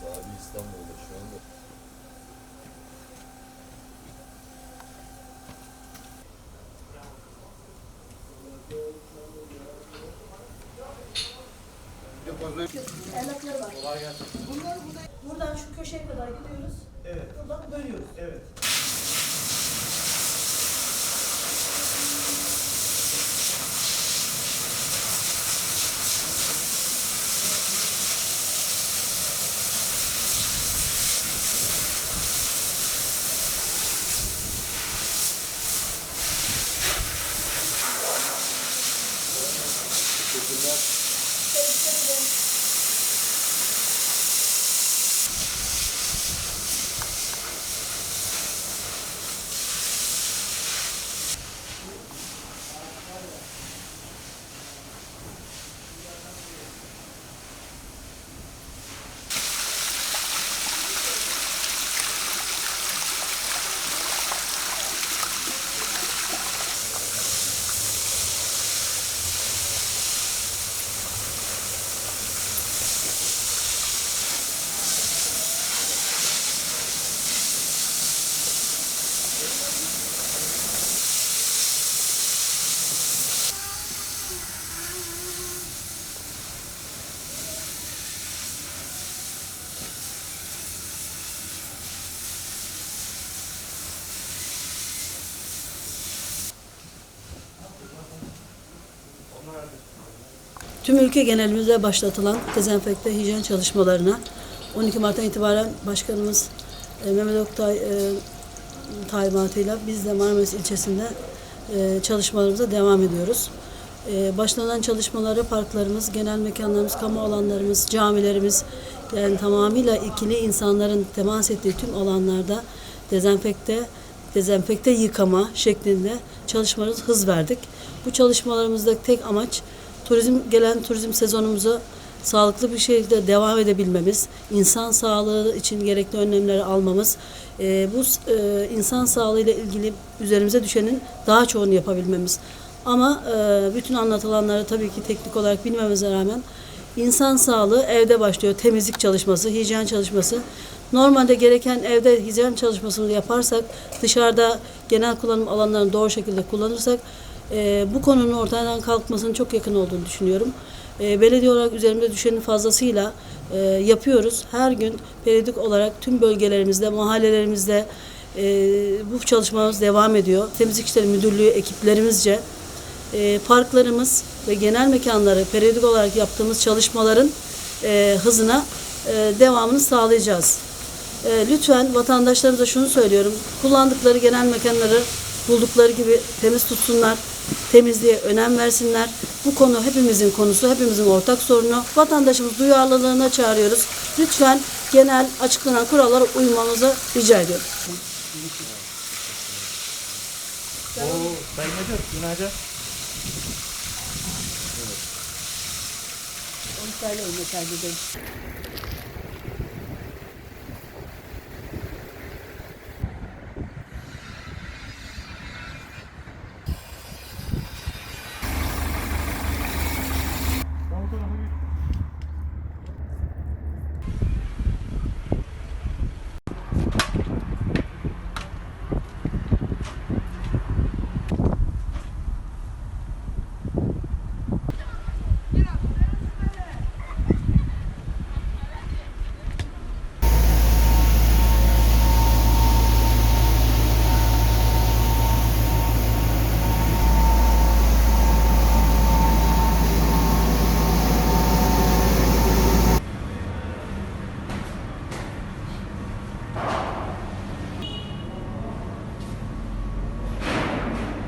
Zeki sahibi İstanbul'da şu anda. Evlatları var. Bunları burada, buradan şu köşeye kadar gidiyoruz. Evet. Buradan bölüyoruz. Evet. Good luck. Tüm ülke genelimizde başlatılan dezenfekte hijyen çalışmalarına 12 Mart'tan itibaren Başkanımız e, Mehmet Oktay e, talimatıyla biz de Marmaris ilçesinde e, çalışmalarımıza devam ediyoruz. E, başlanan çalışmaları parklarımız, genel mekanlarımız, kamu alanlarımız, camilerimiz yani tamamıyla ikili insanların temas ettiği tüm alanlarda dezenfekte, dezenfekte yıkama şeklinde çalışmalarımız hız verdik. Bu çalışmalarımızdaki tek amaç turizm gelen turizm sezonumuza sağlıklı bir şekilde devam edebilmemiz, insan sağlığı için gerekli önlemleri almamız, e, bu e, insan sağlığı ile ilgili üzerimize düşenin daha çoğunu yapabilmemiz. Ama e, bütün anlatılanları tabii ki teknik olarak bilmemize rağmen insan sağlığı evde başlıyor. Temizlik çalışması, hijyen çalışması. Normalde gereken evde hijyen çalışmasını yaparsak, dışarıda genel kullanım alanlarını doğru şekilde kullanırsak e, bu konunun ortadan kalkmasının çok yakın olduğunu düşünüyorum. E, belediye olarak üzerimize düşenin fazlasıyla e, yapıyoruz. Her gün periyodik olarak tüm bölgelerimizde, mahallelerimizde e, bu çalışmamız devam ediyor. Temizlik İşleri Müdürlüğü ekiplerimizce e, parklarımız ve genel mekanları periyodik olarak yaptığımız çalışmaların e, hızına e, devamını sağlayacağız. E, lütfen vatandaşlarımıza şunu söylüyorum. Kullandıkları genel mekanları buldukları gibi temiz tutsunlar. Temizliğe önem versinler. Bu konu hepimizin konusu, hepimizin ortak sorunu. Vatandaşımız duyarlılığına çağırıyoruz. Lütfen genel açıklanan kurallara uymamızı rica ediyorum. Oo, Sayın Müdür, günaydın. Onu söyle, onu.